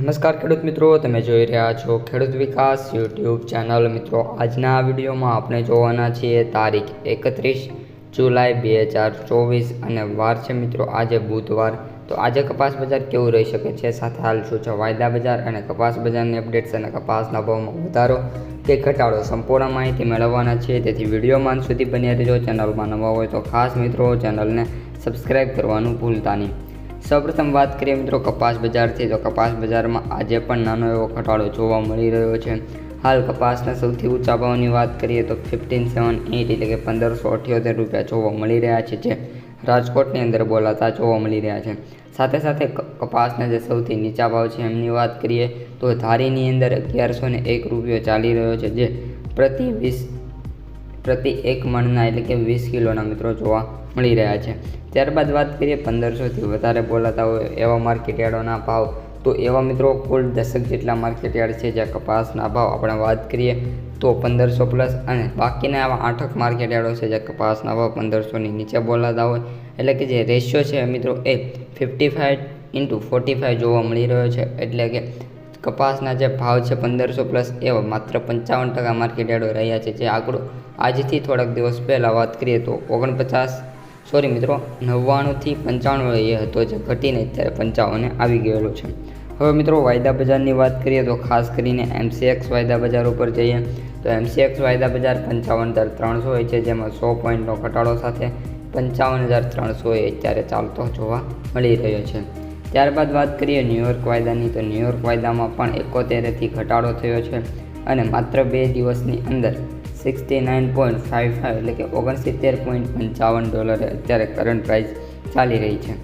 નમસ્કાર ખેડૂત મિત્રો, તમે જોઈ રહ્યા છો ખેડૂત વિકાસ યુટ્યુબ ચેનલ. મિત્રો, આજના આ વિડીયોમાં આપણે જોવાના છીએ તારીખ એકત્રીસ જુલાઈ બે હજાર ચોવીસ અને વાર છે મિત્રો આજે બુધવાર. તો આજે કપાસ બજાર કેવું રહી શકે છે? સાથે હાલ શું છે? વાયદા બજાર અને કપાસ બજારની અપડેટ્સ અને કપાસના ભાવમાં વધારો કે ઘટાડો સંપૂર્ણ માહિતી મેળવવાના છે તેથી વિડીયોમાં સુધી બન્યા રહેજો. ચેનલમાં નવા હોય તો ખાસ મિત્રો ચેનલને સબસ્ક્રાઈબ કરવાનું ભૂલતા નહીં. સૌપ્રથમ વાત કરીએ મિત્રો કપાસ બજારથી. તો કપાસ બજારમાં આજે પણ નાનો એવો ઘટાડો જોવા મળી રહ્યો છે. હાલ કપાસના સૌથી ઊંચા ભાવની વાત કરીએ તો ફિફ્ટીન સેવન એટ એટલે કે પંદરસો અઠ્યોતેર રૂપિયા જોવા મળી રહ્યા છે, જે રાજકોટની અંદર બોલાતા જોવા મળી રહ્યા છે. સાથે સાથે કપાસના જે સૌથી નીચા ભાવ છે એમની વાત કરીએ તો ધારીની અંદર અગિયારસો ને એક રૂપિયો ચાલી રહ્યો છે, જે પ્રતિ વીસ પ્રતિ એક મણના એટલે કે વીસ કિલોના મિત્રો જોવા મળી રહ્યા છે. ત્યારબાદ વાત કરીએ પંદરસોથી વધારે બોલાતા હોય એવા માર્કેટયાર્ડોના ભાવ, તો એવા મિત્રો કુલ દશક જેટલા માર્કેટયાર્ડ છે જ્યાં કપાસના ભાવ આપણે વાત કરીએ તો પંદરસો પ્લસ અને બાકીના એવા આઠક માર્કેટયાર્ડો છે જ્યાં કપાસના ભાવ પંદરસોની નીચે બોલાતા હોય. એટલે કે જે રેશિયો છે મિત્રો એ fifty five into forty five જોવા મળી રહ્યો છે. એટલે કે કપાસના જે ભાવ છે પંદરસો પ્લસ એવા માત્ર પંચાવન ટકા માર્કેટ એડો રહ્યા છે. જે આંકડો આજથી થોડાક દિવસ પહેલાં વાત કરીએ તો ઓગણપચાસ સોરી મિત્રો, નવ્વાણુંથી પંચાણું એ હતો. જે ઘટીને અત્યારે પંચાવને આવી ગયેલો છે. હવે મિત્રો વાયદા બજારની વાત કરીએ તો ખાસ કરીને એમસીએક્સ વાયદા બજાર ઉપર જઈએ તો એમસીએક્સ વાયદા બજાર પંચાવન હજાર ત્રણસો હોય છે. જેમાં સો પોઈન્ટનો ઘટાડો સાથે પંચાવન હજાર ત્રણસો અત્યારે ચાલતો જોવા મળી રહ્યો છે. ત્યારબાદ વાત કરીએ ન્યુયોર્ક વાયદાની, તો ન્યૂયોર્ક વાયદામાં પણ એકોતેરથી ઘટાડો થયો છે અને માત્ર બે દિવસની અંદર sixty nine point five five એટલે કે ઓગણસિત્તેર પોઈન્ટ પંચાવન ડોલરે અત્યારે કરંટ પ્રાઇસ ચાલી રહી છે.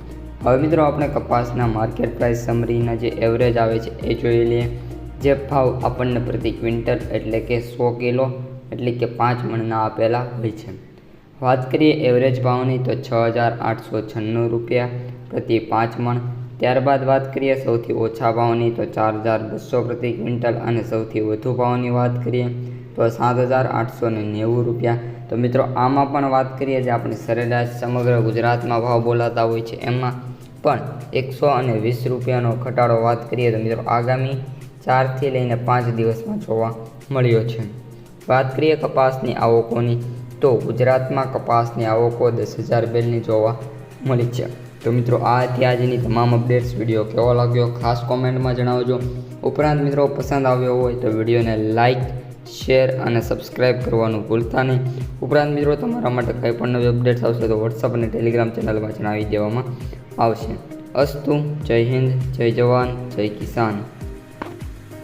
હવે મિત્રો આપણે કપાસના માર્કેટ પ્રાઇસ સમરીના જે એવરેજ આવે છે એ જોઈ લઈએ. જે ભાવ આપણને પ્રતિ ક્વિન્ટલ એટલે કે સો કિલો એટલે કે પાંચ મણના આપેલા હોય છે. વાત કરીએ એવરેજ ભાવની તો છ હજાર આઠસો છન્નું રૂપિયા પ્રતિ પાંચ મણ ત્યારબાદ વાત કરીએ સૌથી ઓછા ભાવની, તો ચાર હજાર બસો પ્રતિ ક્વિન્ટલ અને સૌથી વધુ ભાવની વાત કરીએ, તો સાત હજાર આઠસો ને નેવું રૂપિયા. તો મિત્રો, આમાં પણ વાત કરીએ જે આપણે સરેરાશ સમગ્ર ગુજરાતમાં ભાવ બોલાતા હોય છે એમાં પણ એકસો અને વીસ રૂપિયાનો ઘટાડો વાત કરીએ તો મિત્રો, આગામી ચારથી લઈને પાંચ દિવસમાં જોવા મળ્યો છે. વાત કરીએ કપાસની આવકોની, તો ગુજરાતમાં કપાસની આવકો દસ હજાર બેલની જોવા મળી છે. તો મિત્રો, આ હતી આજની તમામ અપડેટ્સ વીડિયો કેવો લાગ્યો? ખાસ કોમેન્ટમાં જણાવજો. ઉપરાંત મિત્રો, પસંદ આવ્યો હોય તો વિડીયોને લાઇક શેર અને સબસ્ક્રાઇબ કરવાનું ભૂલતા નહીં. ઉપરાંત મિત્રો, તમારા માટે કંઈ પણ નવી અપડેટ્સ આવશે તો વોટ્સઅપ અને ટેલિગ્રામ ચેનલમાં જણાવી દેવામાં આવશે. અસ્તુ, જય હિન્દ, જય જવાન, જય કિસાન.